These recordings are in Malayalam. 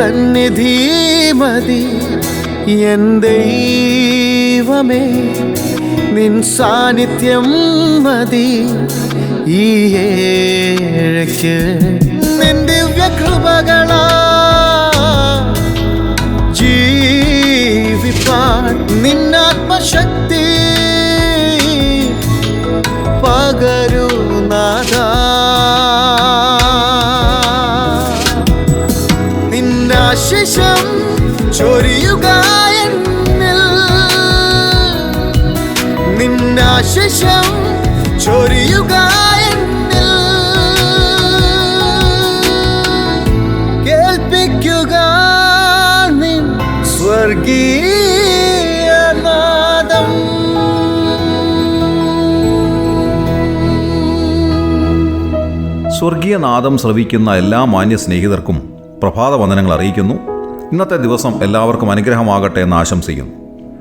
സന്നിധി മതി. എൻ ദൈവമേ നിൻ സാന്നിധ്യം മതി. ഈ ഏഴയ്ക്ക് നിൻ ദിവ്യകൃപകളാ ജീവിപ്പാൻ നിന്നാത്മശക്തി നിന്നാശിഷം ചൊരിയുക എന്നിൽ. കേൾപ്പിക്കുക നിൻ സ്വർഗീയ നാദം. സ്വർഗീയ നാദം ശ്രവിക്കുന്ന എല്ലാ മാന്യ സ്നേഹിതർക്കും പ്രഭാത വന്ദനങ്ങൾ അറിയിക്കുന്നു. ഇന്നത്തെ ദിവസം എല്ലാവർക്കും അനുഗ്രഹമാകട്ടെ എന്ന് ആശംസിക്കുന്നു.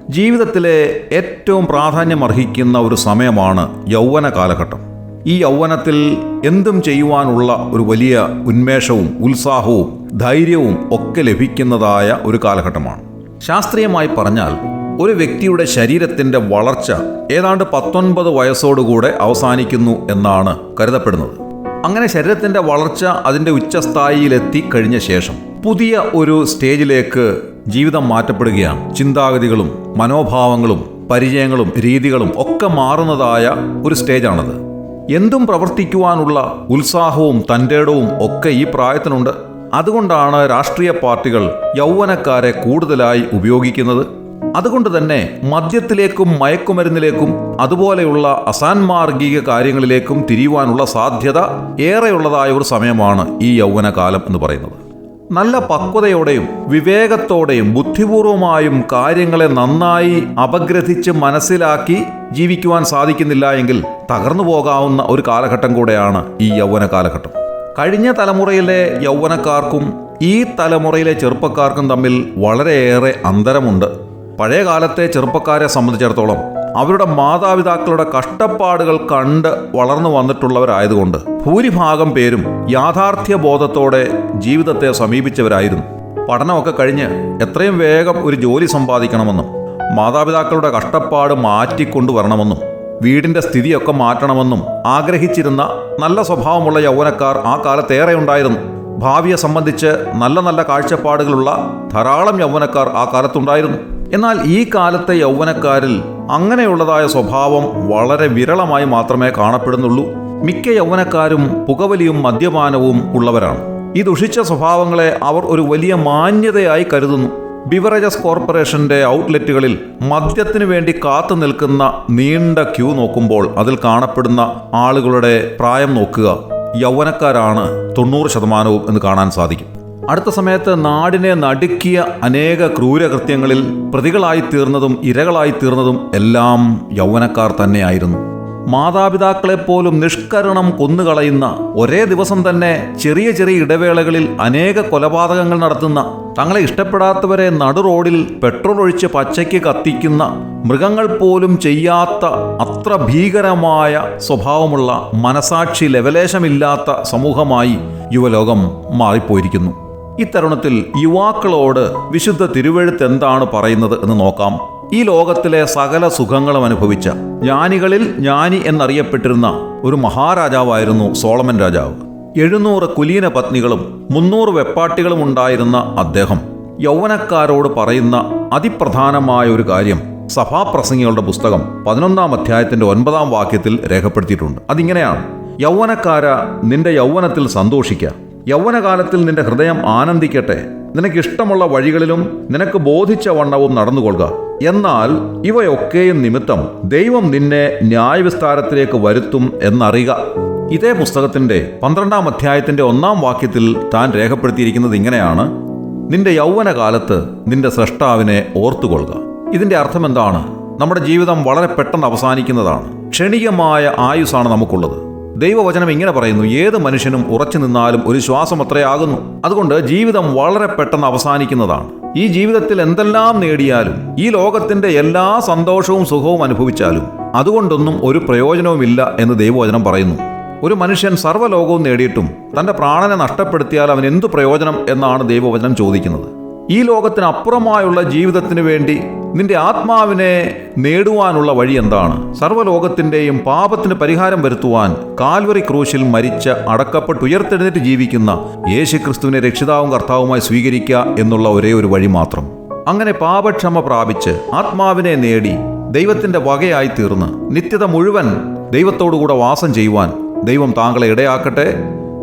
ജീവിതത്തിലെ ഏറ്റവും പ്രാധാന്യം അർഹിക്കുന്ന ഒരു സമയമാണ് യൗവന കാലഘട്ടം. ഈ യൗവനത്തിൽ എന്തും ചെയ്യുവാനുള്ള ഒരു വലിയ ഉന്മേഷവും ഉത്സാഹവും ധൈര്യവും ഒക്കെ ലഭിക്കുന്നതായ ഒരു കാലഘട്ടമാണ്. ശാസ്ത്രീയമായി പറഞ്ഞാൽ ഒരു വ്യക്തിയുടെ ശരീരത്തിന്റെ വളർച്ച ഏതാണ്ട് പത്തൊൻപത് വയസ്സോടുകൂടെ അവസാനിക്കുന്നു എന്നാണ് കരുതപ്പെടുന്നത്. അങ്ങനെ ശരീരത്തിന്റെ വളർച്ച അതിന്റെ ഉച്ചസ്ഥായിയിലെത്തി കഴിഞ്ഞ ശേഷം പുതിയ ഒരു സ്റ്റേജിലേക്ക് ജീവിതം മാറ്റപ്പെടുകയാണ്. ചിന്താഗതികളും മനോഭാവങ്ങളും പരിചയങ്ങളും രീതികളും ഒക്കെ മാറുന്നതായ ഒരു സ്റ്റേജാണത്. എന്തും പ്രവർത്തിക്കുവാനുള്ള ഉത്സാഹവും തന്റെടവും ഒക്കെ ഈ പ്രായത്തിനുണ്ട്. അതുകൊണ്ടാണ് രാഷ്ട്രീയ പാർട്ടികൾ യൗവനക്കാരെ കൂടുതലായി ഉപയോഗിക്കുന്നത്. അതുകൊണ്ട് തന്നെ മദ്യത്തിലേക്കും മയക്കുമരുന്നിലേക്കും അതുപോലെയുള്ള അസാൻമാർഗിക കാര്യങ്ങളിലേക്കും തിരിയുവാനുള്ള സാധ്യത ഏറെയുള്ളതായ ഒരു സമയമാണ് ഈ യൗവനകാലം എന്ന് പറയുന്നത്. നല്ല പക്വതയോടെയും വിവേകത്തോടെയും ബുദ്ധിപൂർവമായും കാര്യങ്ങളെ നന്നായി അപഗ്രഥിച്ച് മനസ്സിലാക്കി ജീവിക്കുവാൻ സാധിക്കുന്നില്ല എങ്കിൽ തകർന്നു പോകാവുന്ന ഒരു കാലഘട്ടം കൂടെയാണ് ഈ യൗവന കാലഘട്ടം. കഴിഞ്ഞ തലമുറയിലെ യൗവനക്കാർക്കും ഈ തലമുറയിലെ ചെറുപ്പക്കാർക്കും തമ്മിൽ വളരെയേറെ അന്തരമുണ്ട്. പഴയ കാലത്തെ ചെറുപ്പക്കാരെ സംബന്ധിച്ചിടത്തോളം അവരുടെ മാതാപിതാക്കളുടെ കഷ്ടപ്പാടുകൾ കണ്ട് വളർന്നു വന്നിട്ടുള്ളവരായതുകൊണ്ട് ഭൂരിഭാഗം പേരും യാഥാർത്ഥ്യ ബോധത്തോടെ ജീവിതത്തെ സമീപിച്ചവരായിരുന്നു. പഠനമൊക്കെ കഴിഞ്ഞ് എത്രയും വേഗം ഒരു ജോലി സമ്പാദിക്കണമെന്നും മാതാപിതാക്കളുടെ കഷ്ടപ്പാട് മാറ്റിക്കൊണ്ടുവരണമെന്നും വീടിന്റെ സ്ഥിതിയൊക്കെ മാറ്റണമെന്നും ആഗ്രഹിച്ചിരുന്ന നല്ല സ്വഭാവമുള്ള യൗവനക്കാർ ആ കാലത്തേറെ ഉണ്ടായിരുന്നു ഭാവിയെ സംബന്ധിച്ച് നല്ല നല്ല കാഴ്ചപ്പാടുകളുള്ള ധാരാളം യൗവനക്കാർ ആ കാലത്തുണ്ടായിരുന്നു. എന്നാൽ ഈ കാലത്തെ യൗവനക്കാരിൽ അങ്ങനെയുള്ളതായ സ്വഭാവം വളരെ വിരളമായി മാത്രമേ കാണപ്പെടുന്നുള്ളൂ. മിക്ക യൗവനക്കാരും പുകവലിയും മദ്യപാനവും ഉള്ളവരാണ്. ഈ ദുഷിച്ച സ്വഭാവങ്ങളെ അവർ ഒരു വലിയ മാന്യതയായി കരുതുന്നു. ബിവറേജസ് കോർപ്പറേഷന്റെ ഔട്ട്ലെറ്റുകളിൽ മദ്യത്തിനു വേണ്ടി കാത്തു നിൽക്കുന്ന നീണ്ട ക്യൂ നോക്കുമ്പോൾ അതിൽ കാണപ്പെടുന്ന ആളുകളുടെ പ്രായം നോക്കുക യൗവനക്കാരാണ് തൊണ്ണൂറ് ശതമാനവും എന്ന് കാണാൻ സാധിക്കും. അടുത്ത സമയത്ത് നാടിനെ നടുക്കിയ അനേക ക്രൂരകൃത്യങ്ങളിൽ പ്രതികളായി തീർന്നതും ഇരകളായി തീർന്നതും എല്ലാം യൗവനക്കാർ തന്നെയായിരുന്നു. മാതാപിതാക്കളെപ്പോലും നിഷ്കരണം കൊന്നുകളയുന്ന ഒരേ ദിവസം തന്നെ ചെറിയ ചെറിയ ഇടവേളകളിൽ അനേക കൊലപാതകങ്ങൾ നടത്തുന്ന തങ്ങളെ ഇഷ്ടപ്പെടാത്തവരെ നടു റോഡിൽ പെട്രോൾ ഒഴിച്ച് പച്ചയ്ക്ക് കത്തിക്കുന്ന മൃഗങ്ങൾ പോലും ചെയ്യാത്ത അത്ര ഭീകരമായ സ്വഭാവമുള്ള മനസാക്ഷി ലവലേശമില്ലാത്ത സമൂഹമായി യുവലോകം മാറിപ്പോയിരിക്കുന്നു. ഇത്തരുണത്തിൽ യുവാക്കളോട് വിശുദ്ധ തിരുവഴുത്ത് എന്താണ് പറയുന്നത് എന്ന് നോക്കാം. ഈ ലോകത്തിലെ സകല സുഖങ്ങളും അനുഭവിച്ച ജ്ഞാനികളിൽ ജ്ഞാനി എന്നറിയപ്പെട്ടിരുന്ന ഒരു മഹാരാജാവായിരുന്നു സോളമൻ രാജാവ്. എഴുന്നൂറ് കുലീന പത്നികളും മുന്നൂറ് വെപ്പാട്ടികളും ഉണ്ടായിരുന്ന അദ്ദേഹം യൗവനക്കാരോട് പറയുന്ന അതിപ്രധാനമായ ഒരു കാര്യം സഭാപ്രസംഗികളുടെ പുസ്തകം പതിനൊന്നാം അധ്യായത്തിന്റെ ഒൻപതാം വാക്യത്തിൽ രേഖപ്പെടുത്തിയിട്ടുണ്ട്. അതിങ്ങനെയാണ് യൗവനക്കാര നിന്റെ യൗവനത്തിൽ സന്തോഷിക്കുക യൗവനകാലത്തിൽ നിന്റെ ഹൃദയം ആനന്ദിക്കട്ടെ. നിനക്ക് ഇഷ്ടമുള്ള വഴികളിലും നിനക്ക് ബോധിച്ച വണ്ണവും നടന്നുകൊള്ളുക. എന്നാൽ ഇവയൊക്കെയും നിമിത്തം ദൈവം നിന്നെ ന്യായവിസ്താരത്തിലേക്ക് വരുത്തും എന്നറിയുക. ഇതേ പുസ്തകത്തിന്റെ പന്ത്രണ്ടാം അധ്യായത്തിന്റെ ഒന്നാം വാക്യത്തിൽ താൻ രേഖപ്പെടുത്തിയിരിക്കുന്നത് ഇങ്ങനെയാണ്. നിന്റെ യൗവനകാലത്ത് നിന്റെ സ്രഷ്ടാവിനെ ഓർത്തുകൊള്ളുക. ഇതിന്റെ അർത്ഥം എന്താണ് നമ്മുടെ ജീവിതം വളരെ പെട്ടെന്ന് അവസാനിക്കുന്നതാണ്. ക്ഷണികമായ ആയുസാണ് നമുക്കുള്ളത്. ദൈവവചനം ഇങ്ങനെ പറയുന്നു ഏത് മനുഷ്യനും ഉറച്ചു നിന്നാലും ഒരു ശ്വാസം അത്രയാകുന്നു അതുകൊണ്ട് ജീവിതം വളരെ പെട്ടെന്ന് അവസാനിക്കുന്നതാണ്. ഈ ജീവിതത്തിൽ എന്തെല്ലാം നേടിയാലും ഈ ലോകത്തിന്റെ എല്ലാ സന്തോഷവും സുഖവും അനുഭവിച്ചാലും അതുകൊണ്ടൊന്നും ഒരു പ്രയോജനവുമില്ല എന്ന് ദൈവവചനം പറയുന്നു. ഒരു മനുഷ്യൻ സർവലോകവും നേടിയിട്ടും തന്റെ പ്രാണനെ നഷ്ടപ്പെടുത്തിയാൽ അവൻ എന്തു പ്രയോജനം എന്നാണ് ദൈവവചനം ചോദിക്കുന്നത്. ഈ ലോകത്തിനപ്പുറമായുള്ള ജീവിതത്തിന് വേണ്ടി നിന്റെ ആത്മാവിനെ നേടുവാനുള്ള വഴി എന്താണ്? സർവലോകത്തിന്റെയും പാപത്തിന് പരിഹാരം വരുത്തുവാൻ കാൽവറി ക്രൂശിൽ മരിച്ച അടക്കപ്പെട്ട് ഉയർത്തെഴുന്നേറ്റ് ജീവിക്കുന്ന യേശുക്രിസ്തുവിനെ രക്ഷിതാവും കർത്താവുമായി സ്വീകരിക്കുക എന്നുള്ള ഒരേ ഒരു വഴി മാത്രം. അങ്ങനെ പാപക്ഷമ പ്രാപിച്ച് ആത്മാവിനെ നേടി ദൈവത്തിന്റെ വകയായി തീർന്ന് നിത്യത മുഴുവൻ ദൈവത്തോടുകൂടെ വാസം ചെയ്യുവാൻ ദൈവം താങ്കളെ ഇടയാക്കട്ടെ.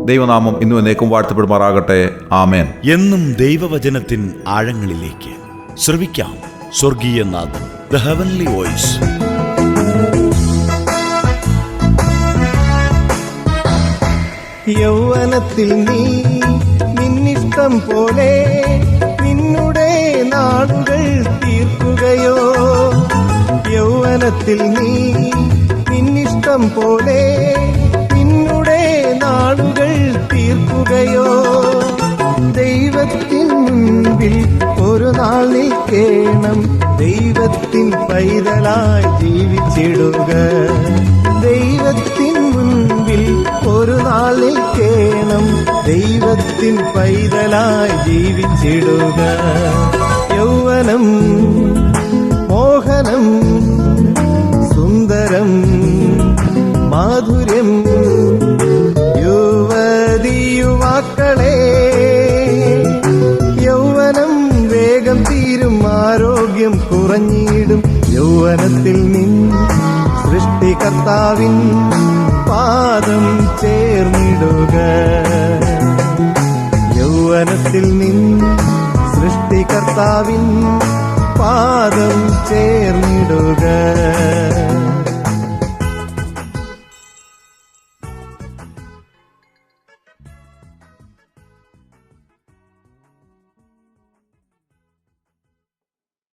ദൈവനാമം ഇന്നു എന്നേക്കും വാഴ്ത്തപ്പെടുമാറാകട്ടെ. ആമേൻ. എന്നും ദൈവവചനത്തിൻ ആഴങ്ങളിലേക്ക് ശ്രവിക്കാം. സ്വർഗീയ നാഥൻ ദ ഹെവൻലി വോയിസ് യൗവനത്തിൽ നീ നിന്നിഷ്ടം പോലെ നിന്നുടെ നാടുകൾ തീർക്കുകയോ? യൗവനത്തിൽ നീ നിന്നിഷ്ടം പോലെ നിൽക്കേണം ദൈവത്തിൻ പൈതലായി ജീവിച്ചിടുക. ദൈവത്തിൻ മുൻപിൽ ഒരു നാൾ നിൽക്കേണം ദൈവത്തിൻ പൈതലായി ജീവിച്ചിടുക. യൗവനം മോഹനം സുന്ദരം മാധുര്യം യുവതി യുവാക്കളെ കാഠിന്യം കുറഞ്ഞിടും യൗവനത്തിൽ നിൻ സൃഷ്ടികർത്താവിൻ പാദം ചേർന്നിടുക. യൗവനത്തിൽ നിൻ സൃഷ്ടികർത്താവിൻ പാദം ചേർന്നിടുക.